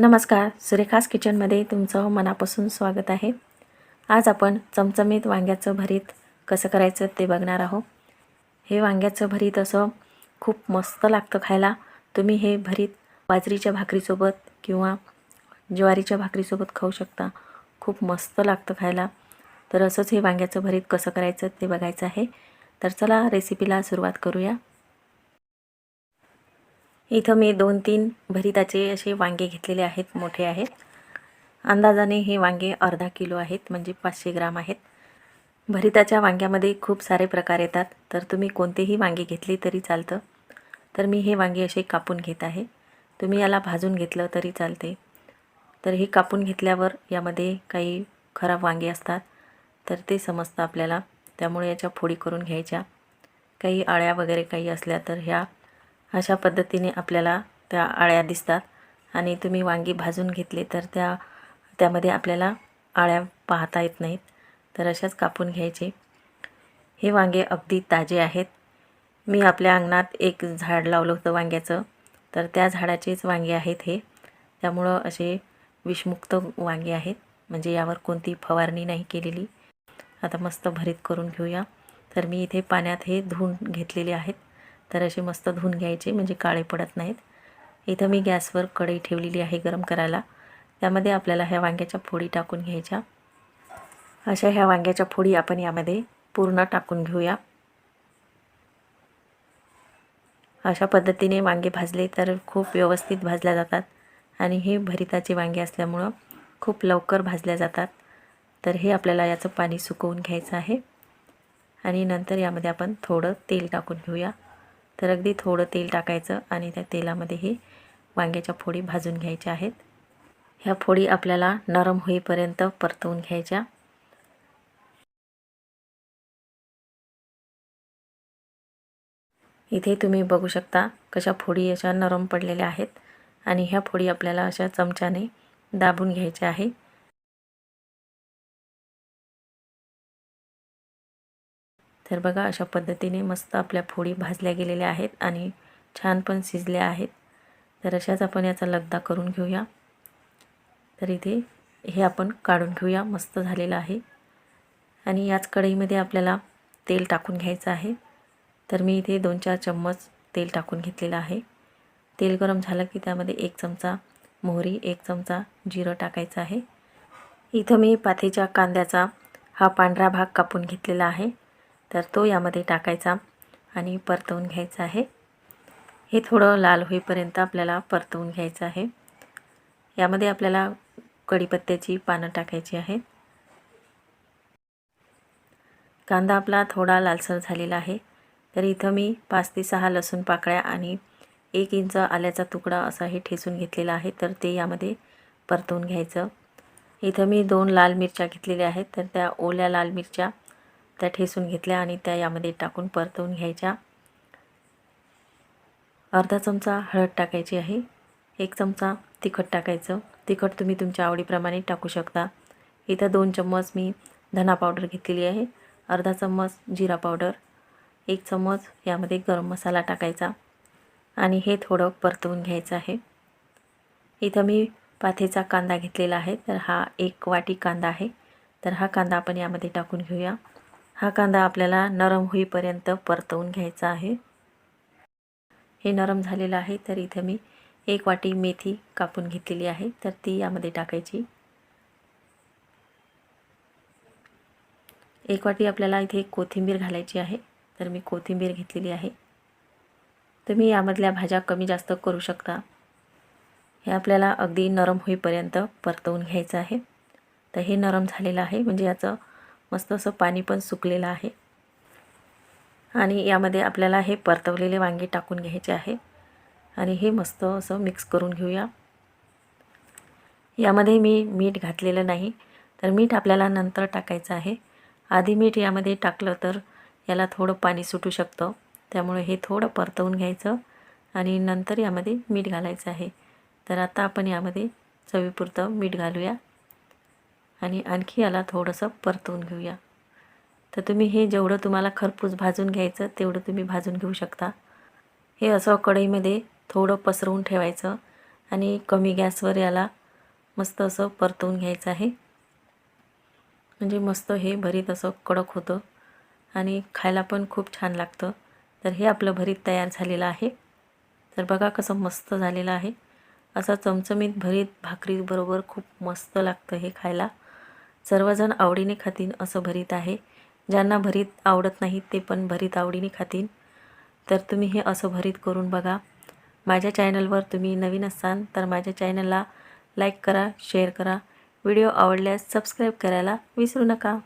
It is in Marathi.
नमस्कार सुरेखास किचनमध्ये तुमचं मनापासून स्वागत आहे. आज आपण चमचमीत वांग्याचं भरीत कसं करायचं ते बघणार आहोत. हे वांग्याचं भरीत असं खूप मस्त लागतं खायला. तुम्ही हे भरीत बाजरीच्या भाकरीसोबत किंवा ज्वारीच्या भाकरीसोबत खाऊ शकता. खूप मस्त लागतं खायला. तर असंच हे वांग्याचं भरीत कसं करायचं ते बघायचं आहे. तर चला रेसिपीला सुरुवात करूया. इथं मी दोन तीन भरिताचे असे वांगे घेतलेले आहेत मोठे आहेत. अंदाजाने हे वांगे अर्धा किलो आहेत म्हणजे पाचशे ग्राम आहेत. भरिताच्या वांग्यामध्ये खूप सारे प्रकार येतात. तर तुम्ही कोणतेही वांगे घेतले तरी चालतं. तर मी हे वांगे असे कापून घेत आहे. तुम्ही याला भाजून घेतलं तरी चालते. तर हे कापून घेतल्यावर यामध्ये काही खराब वांगे असतात. तर ते समजतं आपल्याला. त्यामुळे याच्या फोडी करून घ्यायच्या. काही आळ्या वगैरे काही असल्या तर ह्या अशा पद्धतीने आपल्याला त्या आळ्या दिसतात. आणि तुम्ही वांगी भाजून घेतले तर त्या त्यामध्ये आपल्याला आळ्या पाहता येत नाहीत. तर अशाच कापून घ्यायचे. हे वांगे अगदी ताजे आहेत. मी आपल्या अंगणात एक झाड लावलं होतं वांग्याचं. तर त्या झाडाचेच वांगे आहेत हे. त्यामुळं असे विषमुक्त वांगे आहेत. म्हणजे यावर कोणती फवारणी नाही केलेली. आता मस्त भरीत करून घेऊया. तर मी इथे पाण्यात हे धुवून घेतलेले आहेत. तर असे मस्त धुवून घ्यायचे म्हणजे काळे पडत नाहीत. इथं मी गॅसवर कढई ठेवलेली आहे गरम करायला. त्यामध्ये आपल्याला ह्या वांग्याच्या फोडी टाकून घ्यायच्या. अशा ह्या वांग्याच्या फोडी आपण यामध्ये पूर्ण टाकून घेऊया. अशा पद्धतीने वांगे भाजले तर खूप व्यवस्थित भाजल्या जातात. आणि हे भरिताचे वांगे असल्यामुळं खूप लवकर भाजल्या जातात. तर हे आपल्याला याचं पाणी सुकवून घ्यायचं आहे. आणि नंतर यामध्ये आपण थोडं तेल टाकून घेऊया. तर अगदी थोडं तेल टाकायचं आणि त्या तेलामध्ये हे वांग्याच्या फोडी भाजून घ्यायच्या आहेत. ह्या फोडी आपल्याला नरम होईपर्यंत परतवून घ्यायच्या. इथे तुम्ही बघू शकता कशा फोडी अशा नरम पडलेल्या आहेत आणि ह्या फोडी आपल्याला अशा चमच्याने दाबून घ्यायच्या आहे. तर बघा अशा पद्धतीने मस्त आपल्या फोडी भाजल्या गेलेल्या आहेत आणि छान पण शिजल्या आहेत. तर अशाच आपण याचा लगदा करून घेऊया. तर इथे हे आपण काढून घेऊया. मस्त झालेलं आहे. आणि याच कढईमध्ये आपल्याला तेल टाकून घ्यायचं आहे. तर मी इथे दोन चार चम्मच तेल टाकून घेतलेलं आहे. तेल गरम झालं की त्यामध्ये एक चमचा मोहरी एक चमचा जिरं टाकायचं आहे. इथं मी पाथीच्या कांद्याचा हा पांढरा भाग कापून घेतलेला आहे. तर तो यामध्ये टाकायचा आणि परतवून घ्यायचा आहे. हे थोडं लाल होईपर्यंत आपल्याला परतवून घ्यायचं आहे. यामध्ये आपल्याला कढीपत्त्याची पानं टाकायची आहेत. कांदा आपला थोडा लालसर झालेला आहे. तर इथं मी पाच ते सहा लसूण पाकळ्या आणि एक इंच आल्याचा तुकडा असा हे ठेचून घेतलेला आहे. तर ते यामध्ये परतवून घ्यायचं. इथं मी दोन लाल मिरच्या घेतलेल्या आहेत. तर त्या ओल्या लाल मिरच्या त्या ठेसून घेतल्या आणि त्या यामध्ये टाकून परतवून घ्यायच्या. अर्धा चमचा हळद टाकायची आहे. एक चमचा तिखट टाकायचं. तिखट तुम्ही तुमच्या आवडीप्रमाणे टाकू शकता. इथं दोन चम्मच मी धना पावडर घेतलेली आहे. अर्धा चम्मच जिरा पावडर. एक चम्मच यामध्ये गरम मसाला टाकायचा. आणि हे थोडं परतवून घ्यायचं आहे. इथं मी पाथेचा कांदा घेतलेला आहे. तर हा एक वाटी कांदा आहे. तर हा कांदा आपण यामध्ये टाकून घेऊया. हा कांदा आपल्याला नरम होईपर्यंत परतवून घ्यायचा आहे. हे नरम झालेलं आहे तर इथं मी एक वाटी मेथी कापून घेतलेली आहे तर ती यामध्ये टाकायची. एक वाटी आपल्याला इथे कोथिंबीर घालायची आहे तर मी कोथिंबीर घेतलेली आहे. तुम्ही यामधल्या भाज्या कमी जास्त करू शकता. हे आपल्याला अगदी नरम होईपर्यंत परतवून घ्यायचं आहे. तर हे नरम झालेलं आहे म्हणजे याचं मस्त असं पाणी पण सुकलेलं आहे. आणि यामध्ये आपल्याला हे परतवलेले वांगे टाकून घ्यायचे आहे. आणि हे मस्त असं मिक्स करून घेऊया. यामध्ये मी मीठ घातलेलं नाही तर मीठ आपल्याला नंतर टाकायचं आहे. आधी मीठ यामध्ये टाकलं तर याला थोडं पाणी सुटू शकतं. त्यामुळे हे थोडं परतवून घ्यायचं आणि नंतर यामध्ये मीठ घालायचं आहे. तर आता आपण यामध्ये चवीपुरतं मीठ घालूया. आणि आणखी याला थोडंसं परतवून घेऊया. तर तुम्ही हे जेवढं तुम्हाला खरपूस भाजून घ्यायचं तेवढं तुम्ही भाजून घेऊ शकता. हे असं कढईमध्ये थोडं पसरवून ठेवायचं आणि कमी गॅसवर याला मस्त असं परतवून घ्यायचं आहे. म्हणजे मस्त हे भरीत असं कडक होतं आणि खायला पण खूप छान लागतं. तर हे आपलं भरीत तयार झालेलं आहे. तर बघा कसं मस्त झालेलं आहे. असं चमचमीत भरीत भाकरीबरोबर खूप मस्त लागतं हे खायला. सर्वजण आवडीने खातीन असं भरीत आहे. ज्यांना भरीत आवडत नाही ते पण भरीत आवडीने खातीन. तर तुम्ही हे असं भरीत करून बघा. माझ्या चॅनलवर तुम्ही नवीन असाल तर माझ्या चॅनलला लाईक करा शेअर करा. व्हिडिओ आवडल्यास सबस्क्राईब करायला विसरू नका.